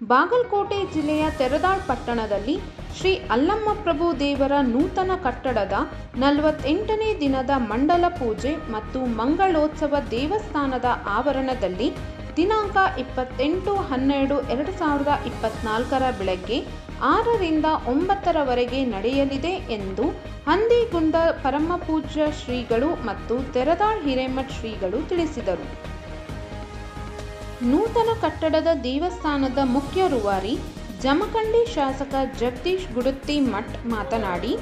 ಬಾಗಲಕೋಟೆ ಜಿಲ್ಲೆಯ ತೆರದಾಳ್ ಪಟ್ಟಣದಲ್ಲಿ ಶ್ರೀ ಅಲ್ಲಮ್ಮ ಪ್ರಭು ದೇವರ ನೂತನ ಕಟ್ಟಡದ ನಲವತ್ತೆಂಟನೇ ದಿನದ ಮಂಡಲ ಪೂಜೆ ಮತ್ತು ಮಂಗಳೋತ್ಸವ ದೇವಸ್ಥಾನದ ಆವರಣದಲ್ಲಿ ದಿನಾಂಕ ಇಪ್ಪತ್ತೆಂಟು ಹನ್ನೆರಡು ಎರಡು ಸಾವಿರದ ಇಪ್ಪತ್ನಾಲ್ಕರ ಬೆಳಗ್ಗೆ ಆರರಿಂದ ಒಂಬತ್ತರವರೆಗೆ ನಡೆಯಲಿದೆ ಎಂದು ಹಂದಿಗುಂದ ಪರಮಪೂಜ್ಯ ಶ್ರೀಗಳು ಮತ್ತು ತೆರದಾಳ್ ಹಿರೇಮಠ್ ಶ್ರೀಗಳು ತಿಳಿಸಿದರು. ನೂತನ ಕಟ್ಟಡದ ದೇವಸ್ಥಾನದ ಮುಖ್ಯ ರೂವಾರಿ ಜಮಖಂಡಿ ಶಾಸಕ ಜಗದೀಶ್ ಗುಡುತ್ತಿ ಮಠ್ ಮಾತನಾಡಿ,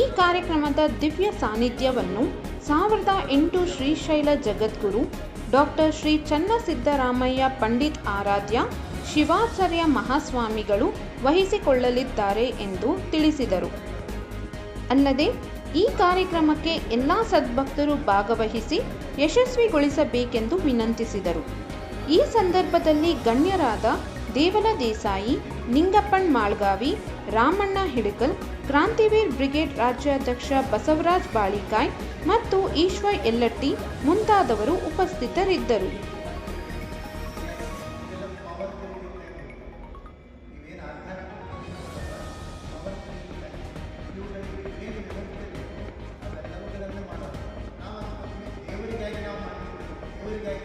ಈ ಕಾರ್ಯಕ್ರಮದ ದಿವ್ಯ ಸಾನ್ನಿಧ್ಯವನ್ನು ಸಾವಿರದ ಎಂಟು ಶ್ರೀಶೈಲ ಜಗದ್ಗುರು ಡಾಕ್ಟರ್ ಶ್ರೀ ಚನ್ನಸಿದ್ದರಾಮಯ್ಯ ಪಂಡಿತ್ ಆರಾಧ್ಯ, ಶಿವಾಚಾರ್ಯ ಮಹಾಸ್ವಾಮಿಗಳು ವಹಿಸಿಕೊಳ್ಳಲಿದ್ದಾರೆ ಎಂದು ತಿಳಿಸಿದರು. ಅಲ್ಲದೆ, ಈ ಕಾರ್ಯಕ್ರಮಕ್ಕೆ ಎಲ್ಲ ಸದ್ಭಕ್ತರು ಭಾಗವಹಿಸಿ ಯಶಸ್ವಿಗೊಳಿಸಬೇಕೆಂದು ವಿನಂತಿಸಿದರು. ಈ ಸಂದರ್ಭದಲ್ಲಿ ಗಣ್ಯರಾದ ದೇವಲ ದೇಸಾಯಿ, ನಿಂಗಪ್ಪನ್ ಮಾಳ್ಗಾವಿ, ರಾಮಣ್ಣ ಹಿಡಕಲ್ ಕ್ರಾಂತಿವೀರ್ ಬ್ರಿಗೇಡ್ ರಾಜ್ಯಾಧ್ಯಕ್ಷ ಬಸವರಾಜ್ ಬಾಳಿಕಾಯ್ ಮತ್ತು ಈಶ್ವರ್ ಯಲ್ಲಟ್ಟಿ ಮುಂತಾದವರು ಉಪಸ್ಥಿತರಿದ್ದರು. ದೇವರಿಗಾಗಿ ನಾವು ದೇವರಿಗಾಗಿ